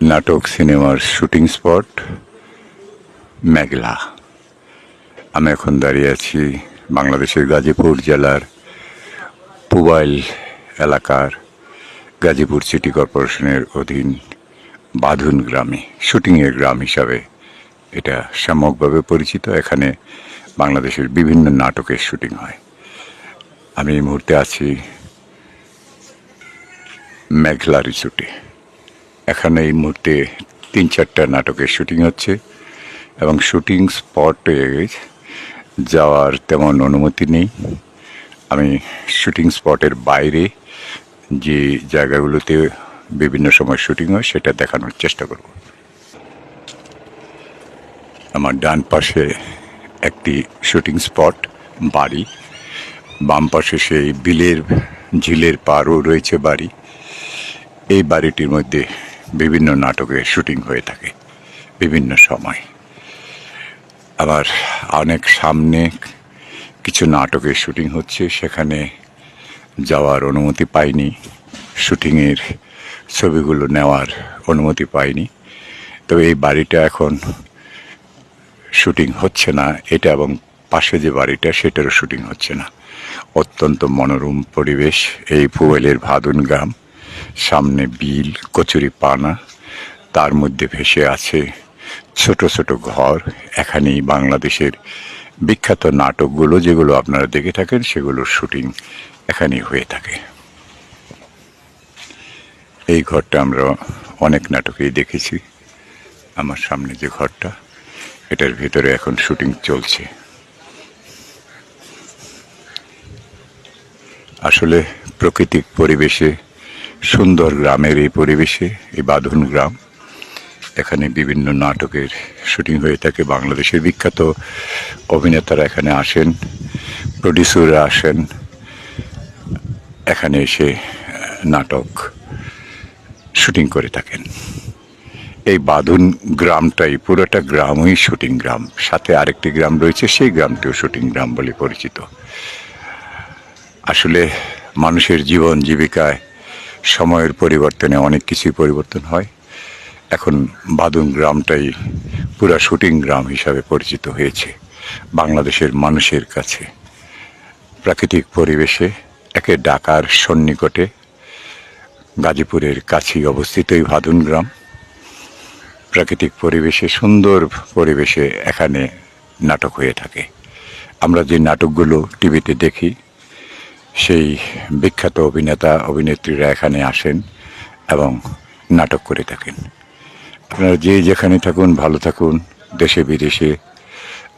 নাটক, সিনেমার shooting spot, মেঘলা। আমি এখন দাঁড়িয়ে আছি বাংলাদেশের গাজীপুর জেলার পুবাইল এলাকার গাজীপুর সিটি কর্পোরেশনের অধীন বাঁধুন গ্রামে, শুটিংয়ের গ্রাম হিসাবে এটা সামগ্রিকভাবে পরিচিত। এখানে বাংলাদেশের বিভিন্ন নাটকের শুটিং হয়। আমি এই মুহূর্তে আছি মেঘলা রিসোর্টে। এখানে এই মুহূর্তে তিন চারটা নাটকের শুটিং হচ্ছে এবং শুটিং স্পটে যাওয়ার তেমন অনুমতি নেই। আমি শুটিং স্পটের বাইরে যে জায়গাগুলোতে বিভিন্ন সময় শুটিং হয় সেটা দেখানোর চেষ্টা করব। আমার ডান পাশে একটি শুটিং স্পট, বাড়ি। বাম পাশে সেই বিলের ঝিলের পাড়ও রয়েছে বাড়ি। এই বাড়িটির মধ্যে বিভিন্ন নাটকের শুটিং হয়ে থাকে, বিভিন্ন সময়। আবার অনেক সামনে কিছু নাটকের শুটিং হচ্ছে, সেখানে যাওয়ার অনুমতি পাইনি, শুটিংয়ের ছবিগুলো নেওয়ার অনুমতি পাইনি। তবে এই বাড়িটা এখন শুটিং হচ্ছে না, এটা এবং পাশে যে বাড়িটা সেটারও শুটিং হচ্ছে না। অত্যন্ত মনোরম পরিবেশ, এই পুয়েলের ভাদুন গ্রাম। সামনে বিল, কচুরি পানা, তার মধ্যে ভেসে আছে ছোট ছোট ঘর, এখানেই বাংলাদেশের বিখ্যাত নাটকগুলো যেগুলো আপনারা দেখে থাকেন সেগুলোর শুটিং এখানেই হয়ে থাকে। এই ঘরটা আমরা অনেক নাটকেই দেখেছি। আমার সামনে যে ঘরটা, এটার ভিতরে এখন শুটিং চলছে। আসলে প্রাকৃতিক পরিবেশে সুন্দর গ্রামের এই পরিবেশে, এই বাঁধন গ্রাম। এখানে বিভিন্ন নাটকের শুটিং হয়ে থাকে। বাংলাদেশের বিখ্যাত অভিনেতারা এখানে আসেন, প্রডিউসাররা আসেন। এখানে এসে নাটক শুটিং করে থাকেন। এই বাঁধন গ্রামটাই পুরোটা গ্রামই শুটিং গ্রাম। সাথে আরেকটি গ্রাম রয়েছে, সেই গ্রামটিও শুটিং গ্রাম বলে পরিচিত। আসলে মানুষের জীবন জীবিকায় সময়ের পরিবর্তনে অনেক কিছুই পরিবর্তন হয়। এখন বাদুন গ্রামটাই পুরা শুটিং গ্রাম হিসাবে পরিচিত হয়েছে বাংলাদেশের মানুষের কাছে। প্রাকৃতিক পরিবেশে একে ঢাকার সন্নিকটে গাজীপুরের কাছেই অবস্থিত এই ভাদুন গ্রাম। প্রাকৃতিক পরিবেশে, সুন্দর পরিবেশে এখানে নাটক হয়ে থাকে। আমরা যে নাটকগুলো টিভিতে দেখি সেই বিখ্যাত অভিনেতা, অভিনেত্রীরা এখানে আসেন এবং নাটক করে থাকেন। আপনারা যে যেখানে থাকুন, ভালো থাকুন, দেশে, বিদেশে।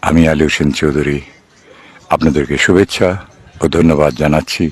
আমি আলী হোসেন চৌধুরী। আপনাদেরকে শুভেচ্ছা ও ধন্যবাদ জানাচ্ছি।